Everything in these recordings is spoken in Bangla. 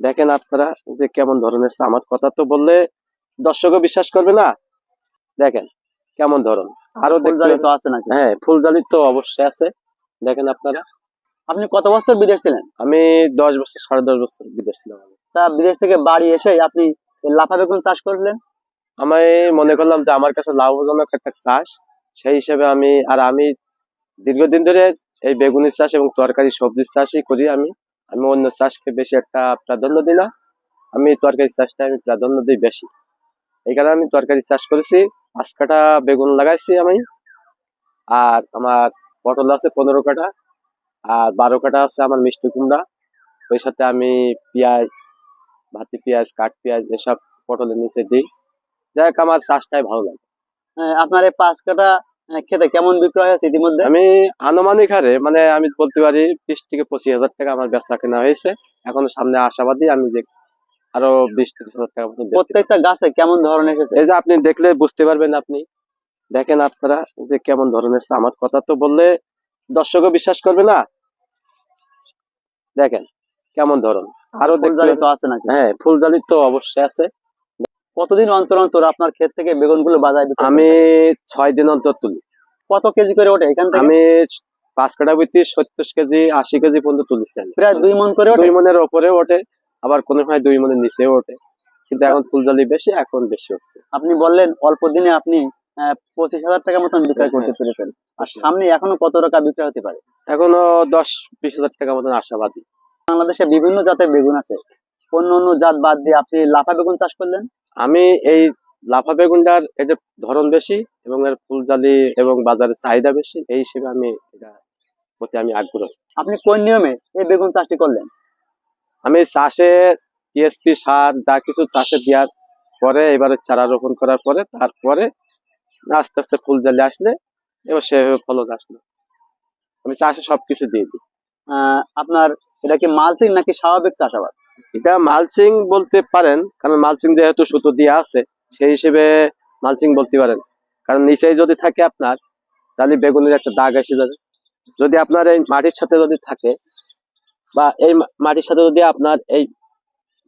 দেখেন আপনারা যে কেমন ধরনের। আমার কথা তো বললে দর্শকও বিশ্বাস করবে না? দেখেন কেমন ধরন। আরও ফুলজালি তো আছে নাকি? হ্যাঁ ফুলজালি তো অবশ্যই আছে। দেখেন আপনারা। আপনি কত বছর বিদেশ ছিলেন? আমি দশ বছর সাড়ে দশ বছর বিদেশ ছিলাম তা বিদেশ থেকে বাড়ি এসে আপনি লাফা বেগুন চাষ করলেন? আমি মনে করলাম যে আমার কাছে লাভজনক একটা চাষ। সেই হিসেবে আমি আর আমি দীর্ঘদিন ধরে এই বেগুনের চাষ এবং তরকারি সবজির চাষই করি আমি। আমি অন্য চাষকে বেশি একটা প্রাধান্য দিই না আমি তরকারি চাষটা আমি প্রাধান্য দিই বেশি। এই কারণে আমি তরকারি চাষ করেছি পাঁচ কাটা বেগুন লাগাইছি আমি। আর আমার পটল আছে পনেরো কাটা আর বারো কাটা আছে আমার মিষ্টি কুমড়া। ওই সাথে আমি পেঁয়াজ ভাতি পেঁয়াজ কাঠ পেঁয়াজ এসব পটলের নিচে দিই। যাই হোক আমার চাষটাই ভালো লাগে। আহ, আপনার এই পাঁচ কাটা খেতে কেমন বিক্রয় হয়েছে ইতিমধ্যে? আমি আনুমানিক হারে মানে আমি বলতে পারি বিশ থেকে পঁচিশ হাজার টাকা আমার বেচা কেনা হয়েছে। এখন সামনে আশাবাদী আমি যে আরও বিশ ত্রিশ হাজার টাকা। প্রত্যেকটা গাছে কেমন ধরনের এসেছে এই যে আপনি দেখলে বুঝতে পারবেন আপনি। দেখেন আপনারা যে কেমন ধরনের। আমার কথা তো বললে দর্শকও বিশ্বাস করবে না। দেখেন কেমন ধরন আরও ফুলজালি তো আছে নাকি? হ্যাঁ ফুলজালি তো অবশ্যই আছে। কতদিন অন্তর অন্তর আপনার ক্ষেত থেকে বেগুনগুলো বাজারে বিক্রি আমি ছয় দিন অন্তর তুলি। কত কেজি করে ওঠে এখান থেকে? আমি পাঁচ কাটা বইতে সত্তর কেজি আশি কেজি পর্যন্ত তুলেছি। প্রায় দুই মন করে দুই মনের ওপরে ওঠে আবার কোনো সময় দুই মনের নিচেও ওঠে। কিন্তু এখন ফুলজালি বেশি এখন বেশি হচ্ছে। আপনি বললেন অল্প দিনে আপনি পঁচিশ হাজার টাকা মতন বিক্রয় করতে হ্যাঁ। পেরেছেন। আর সামনে এখনও কত টাকা বিক্রয় হতে পারে? এখনও দশ বিশ হাজার টাকা মতন আশাবাদী। বাংলাদেশে বিভিন্ন জাতের বেগুন আছে। অন্য অন্য জাত বাদ দিয়ে আপনি লাফা বেগুন চাষ করলেন? আমি এই লাফা বেগুনটার এদের ধরন বেশি এবং এর ফুলজালি এবং বাজারের চাহিদা বেশি এই হিসেবে আমি এটা প্রতি আমি আগ্রহ। আপনি কোন নিয়মে এই বেগুন চাষটি করলেন? আমি চাষে টিএসপি সার যা কিছু চাষে দেওয়ার পরে এবারে চারা রোপণ করার পরে তারপরে আস্তে আস্তে ফুল জালি আসলে এবার সেভাবে ফলন আসলো। আমি চাষে সবকিছু দিয়ে দিই। আহ, আপনার এটা কি মালচিং নাকি স্বাভাবিক চাষাবাদ? এটা মালচিং বলতে পারেন কারণ মালচিং যেহেতু সুতো দিয়ে আছে সেই হিসেবে মালচিং বলতে পারেন। কারণ নিচে যদি থাকে আপনার তাহলে বেগুনের একটা দাগ এসে যাবে। যদি আপনার এই মাটির সাথে যদি থাকে বা এই মাটির সাথে যদি আপনার এই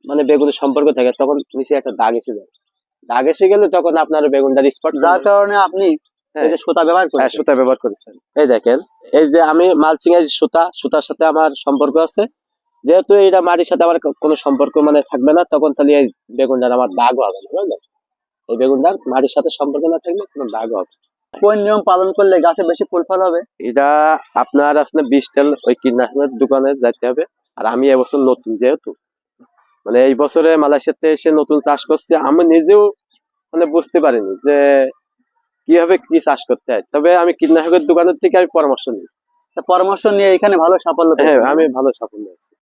মানে বেগুনের সম্পর্ক থাকে তখন নিচে একটা দাগ এসে যাবে। দাগ এসে গেলে তখন আপনার বেগুনটার স্পট যার কারণে আপনি হ্যাঁ। সুতা ব্যবহার হ্যাঁ করেন সুতা ব্যবহার করেছেন। এই দেখেন এই যে আমি মালচিং এর সুতা সুতার সাথে আমার সম্পর্ক আছে যেহেতু এটা মাটির সাথে আমার কোনো সম্পর্ক মানে থাকবে না তখন তাহলে এই বেগুনটার আমার দাগও হবে না বুঝলেন? এই বেগুনটার মাটির সাথে সম্পর্ক না থাকলে কোনো দাগও হবে কোন নিয়ম পালন করলে গাছে বেশি ফুল ফল হবে? এটা আপনার আসলে বিশ তেল ওই কীটনাশকের দোকানে যাইতে হবে। আর আমি এবছর নতুন যেহেতু। মানে এই বছরে মালয়েশিয়াতে এসে নতুন চাষ করছে আমি নিজেও মানে বুঝতে পারিনি যে কীভাবে কি চাষ করতে হয়। তবে আমি কীটনাশকের দোকানের থেকে আমি পরামর্শ নিই। পরামর্শ নিয়ে এখানে ভালো সাফল্য হ্যাঁ আমি ভালো সাফল্য হয়েছি